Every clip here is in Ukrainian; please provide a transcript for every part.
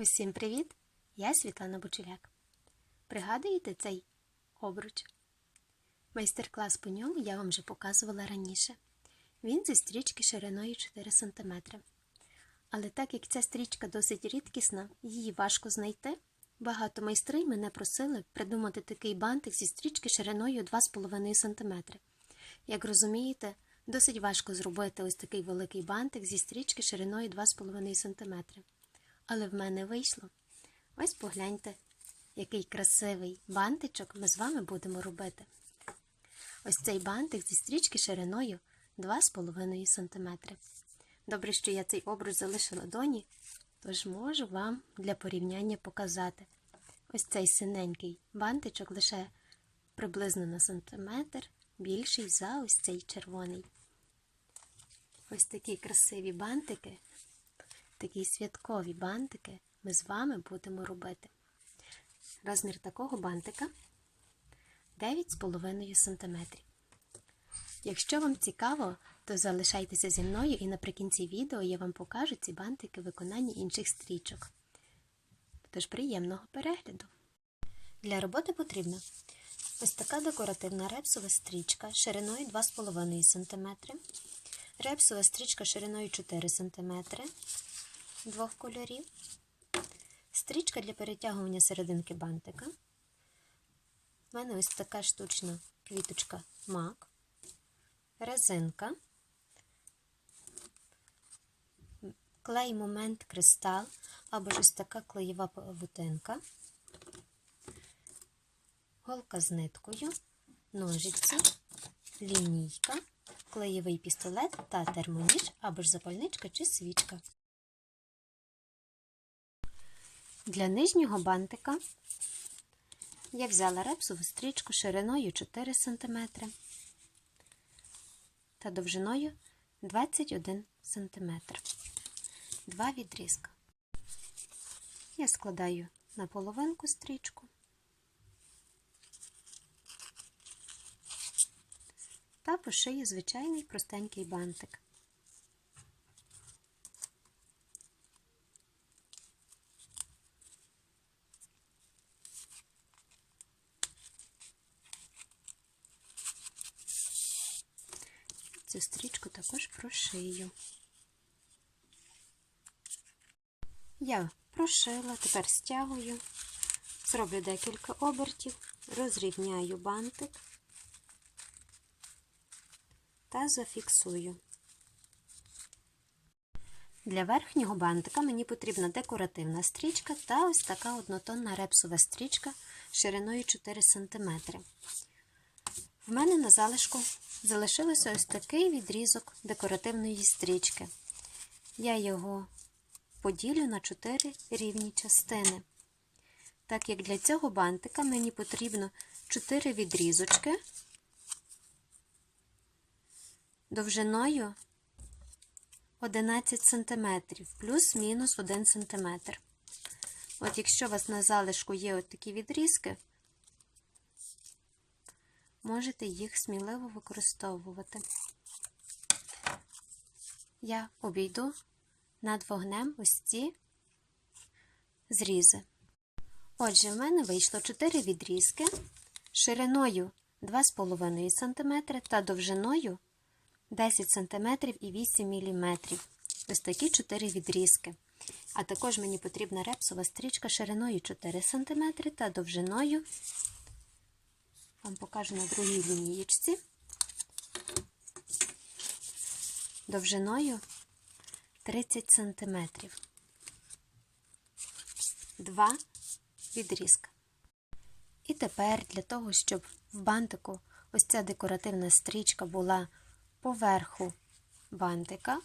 Усім привіт! Я Світлана Бочуляк. Пригадуєте цей обруч? Майстер-клас по ньому я вам вже показувала раніше. Він зі стрічки шириною 4 см. Але так як ця стрічка досить рідкісна, її важко знайти, багато майстрів мене просили придумати такий бантик зі стрічки шириною 2,5 см. Як розумієте, досить важко зробити ось такий великий бантик зі стрічки шириною 2,5 см. Але в мене вийшло. Ось погляньте, який красивий бантичок ми з вами будемо робити. Ось цей бантик зі стрічки шириною 2,5 см. Добре, що я цей обруч залишила доні, тож можу вам для порівняння показати. Ось цей синенький бантичок лише приблизно на сантиметр більший за ось цей червоний. Ось такі красиві бантики такі святкові бантики ми з вами будемо робити. Розмір такого бантика 9,5 см. Якщо вам цікаво, то залишайтеся зі мною і наприкінці відео я вам покажу ці бантики в виконанні інших стрічок. Тож приємного перегляду! Для роботи потрібна ось така декоративна репсова стрічка шириною 2,5 см, репсова стрічка шириною 4 см, двох кольорів, стрічка для перетягування серединки бантика. У мене ось така штучна квіточка мак, резинка, клей момент кристал або ж ось така клеєва павутинка, голка з ниткою, ножиці, лінійка, клеєвий пістолет та термоніж або ж запальничка чи свічка. Для нижнього бантика я взяла репсову стрічку шириною 4 см та довжиною 21 см. Два відрізка. Я складаю на половинку стрічку та пошию звичайний простенький бантик. Цю стрічку також прошию. Я прошила, тепер стягую, зроблю декілька обертів, розрівняю бантик та зафіксую. Для верхнього бантика мені потрібна декоративна стрічка та ось така однотонна репсова стрічка шириною 4 см. В мене на залишку залишився ось такий відрізок декоративної стрічки. Я його поділю на 4 рівні частини. Так як для цього бантика мені потрібно 4 відрізочки довжиною 11 см плюс-мінус 1 см. От якщо у вас на залишку є от такі відрізки, можете їх сміливо використовувати. Я обійду над вогнем ось ці зрізи. Отже, в мене вийшло 4 відрізки шириною 2,5 см та довжиною 10 см і 8 мм. Ось такі 4 відрізки. А також мені потрібна репсова стрічка шириною 4 см та довжиною вам покажу на другій лінієчці, довжиною 30 см. Два відрізка. І тепер для того, щоб в бантику ось ця декоративна стрічка була поверху бантика,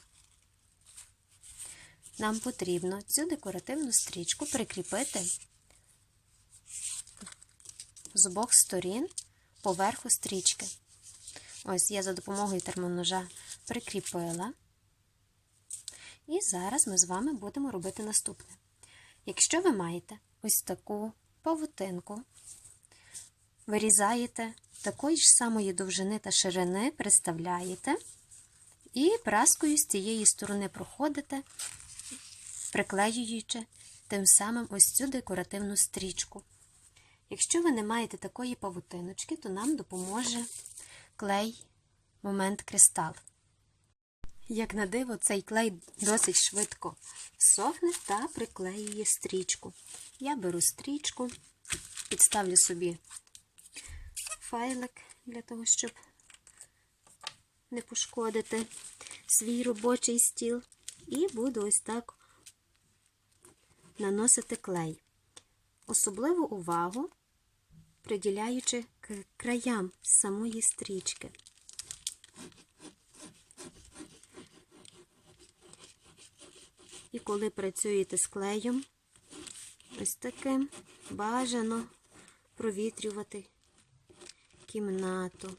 нам потрібно цю декоративну стрічку прикріпити з обох сторін поверху стрічки. Ось я за допомогою термоножа прикріпила. І зараз ми з вами будемо робити наступне. Якщо ви маєте ось таку павутинку, вирізаєте такої ж самої довжини та ширини, приставляєте, і праскою з цієї сторони проходите, приклеюючи тим самим ось цю декоративну стрічку. Якщо ви не маєте такої павутиночки, то нам допоможе клей момент кристал. Як на диво, цей клей досить швидко сохне та приклеює стрічку. Я беру стрічку, підставлю собі файлик для того, щоб не пошкодити свій робочий стіл. І буду ось так наносити клей. Особливу увагу приділяючи краям самої стрічки. І коли працюєте з клеєм, ось таким бажано провітрювати кімнату.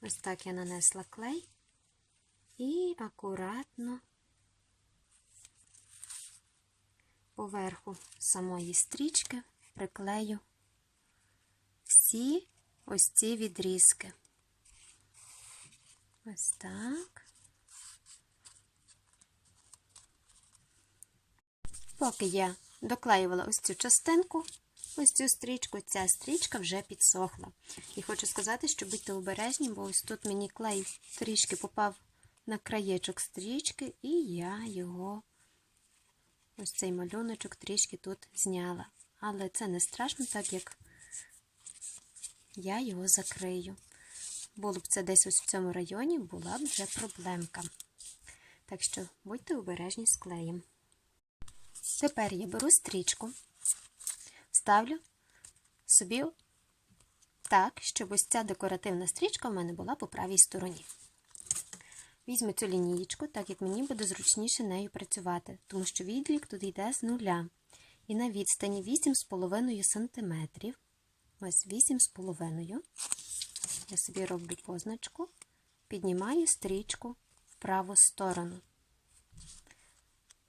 Ось так я нанесла клей і акуратно поверху самої стрічки приклею всі ось ці відрізки. Ось так. Поки я доклеювала ось цю частинку, ось цю стрічку, ця стрічка вже підсохла. І хочу сказати, що будьте обережні, бо ось тут мені клей трішки попав на краєчок стрічки, і я його, ось цей малюночок, трішки тут зняла. Але це не страшно, так як я його закрию. Було б це десь ось в цьому районі, була б вже проблемка. Так що будьте обережні з клеєм. Тепер я беру стрічку, ставлю собі так, щоб ось ця декоративна стрічка в мене була по правій стороні. Візьму цю лінієчку, так як мені буде зручніше нею працювати, тому що відлік тут йде з нуля. І на відстані 8,5 см, ось 8,5 я собі роблю позначку, піднімаю стрічку в праву сторону.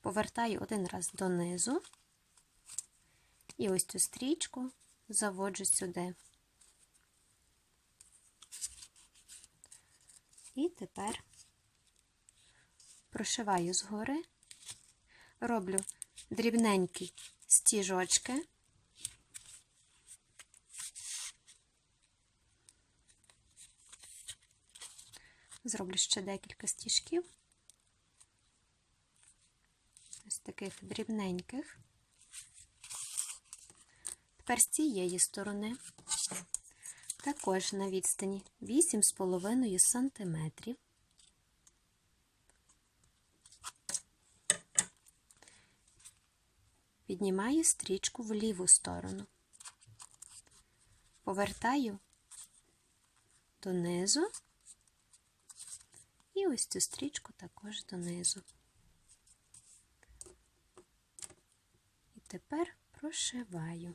Повертаю один раз донизу і ось цю стрічку заводжу сюди. І тепер прошиваю згори, роблю дрібненькі стіжочки. Зроблю ще декілька стіжків. Ось таких дрібненьких. Тепер з цієї сторони також на відстані 8,5 см. Піднімаю стрічку в ліву сторону, повертаю донизу і ось цю стрічку також донизу. І тепер прошиваю.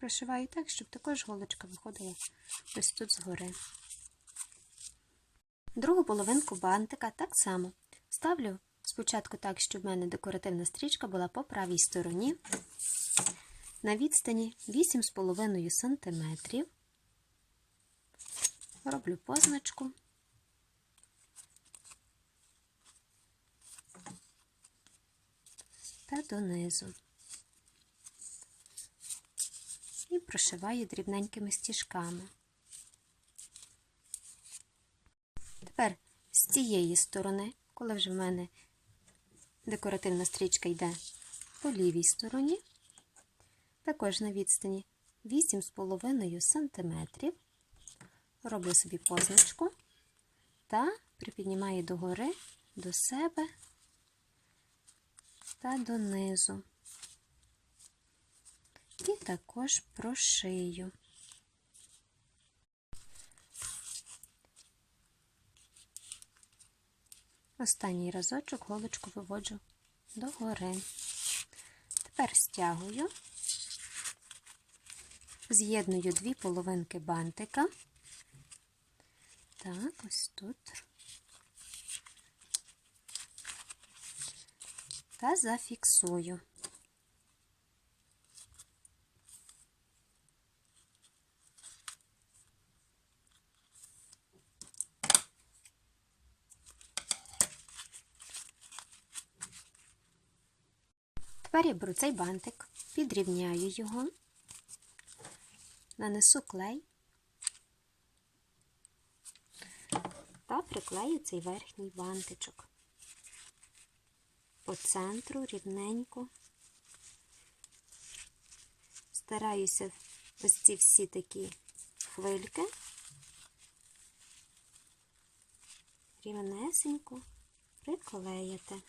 Прошиваю так, щоб також голочка виходила ось тут згори. Другу половинку бантика так само ставлю спочатку так, щоб в мене декоративна стрічка була по правій стороні. На відстані 8,5 см. Роблю позначку. Та донизу. І прошиваю дрібненькими стіжками. Тепер з цієї сторони, коли вже в мене декоративна стрічка йде по лівій стороні, також на відстані 8,5 см, роблю собі позначку та припіднімаю догори до себе та донизу. І також прошию. Останній разочок голочку виводжу догори. Тепер стягую, з'єдную дві половинки бантика. Так, ось тут. та зафіксую. Тепер я беру цей бантик, підрівняю його, нанесу клей та приклею цей верхній бантичок по центру рівненько. Стараюся ось ці всі такі хвильки рівнесенько приклеїти.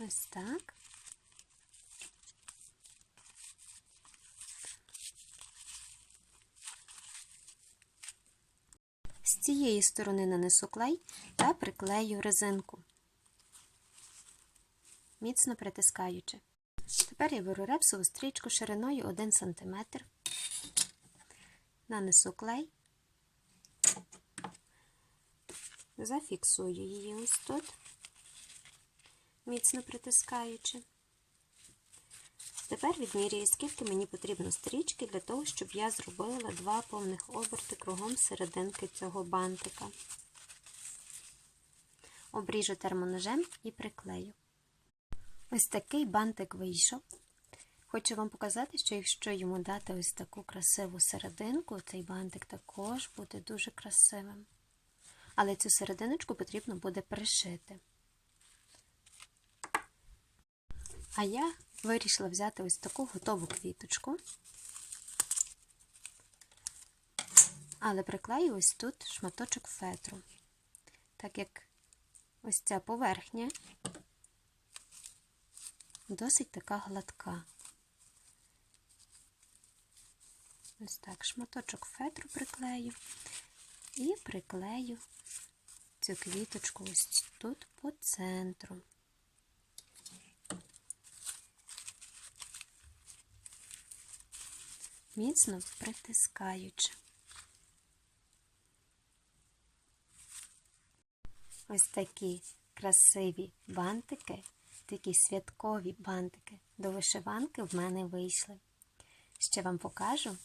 Ось так. З цієї сторони нанесу клей та приклею резинку, міцно притискаючи. Тепер я беру репсову стрічку шириною 1 см, нанесу клей, зафіксую її ось тут міцно притискаючи. Тепер відмірюю, скільки мені потрібно стрічки для того, щоб я зробила два повних оберти кругом серединки цього бантика. Обріжу термоножем і приклею. Ось такий бантик вийшов. Хочу вам показати, що якщо йому дати ось таку красиву серединку, цей бантик також буде дуже красивим. Але цю серединочку потрібно буде пришити. А я вирішила взяти ось таку готову квіточку, але приклею ось тут шматочок фетру, так як ось ця поверхня досить така гладка. Ось так, шматочок фетру приклею і приклею цю квіточку ось тут по центру. Міцно притискаючи. Ось такі красиві бантики, такі святкові бантики до вишиванки в мене вийшли. Ще вам покажу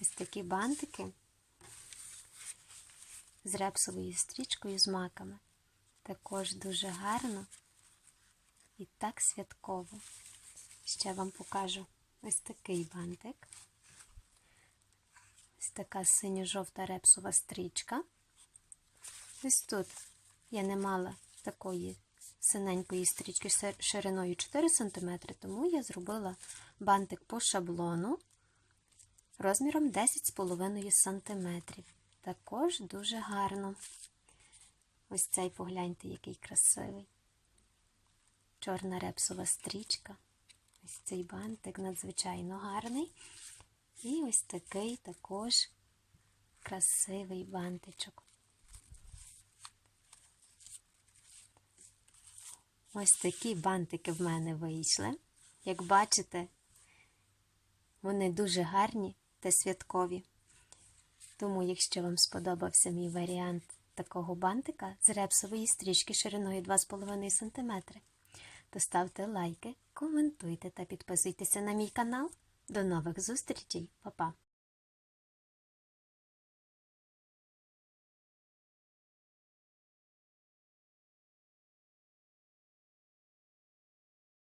ось такі бантики з репсовою стрічкою з маками. Також дуже гарно і так святково. Ще вам покажу ось такий бантик. Ось така синьо-жовта репсова стрічка. Ось тут я не мала такої синенької стрічки шириною 4 см, тому я зробила бантик по шаблону розміром 10,5 см. Також дуже гарно. Ось цей погляньте, який красивий. Чорна репсова стрічка. Ось цей бантик надзвичайно гарний. І ось такий також красивий бантичок. Ось такі бантики в мене вийшли. Як бачите, вони дуже гарні та святкові. Тому, якщо вам сподобався мій варіант такого бантика з репсової стрічки шириною 2,5 см, то ставте лайки, коментуйте та підписуйтеся на мій канал. До нових зустрічей, Па-па!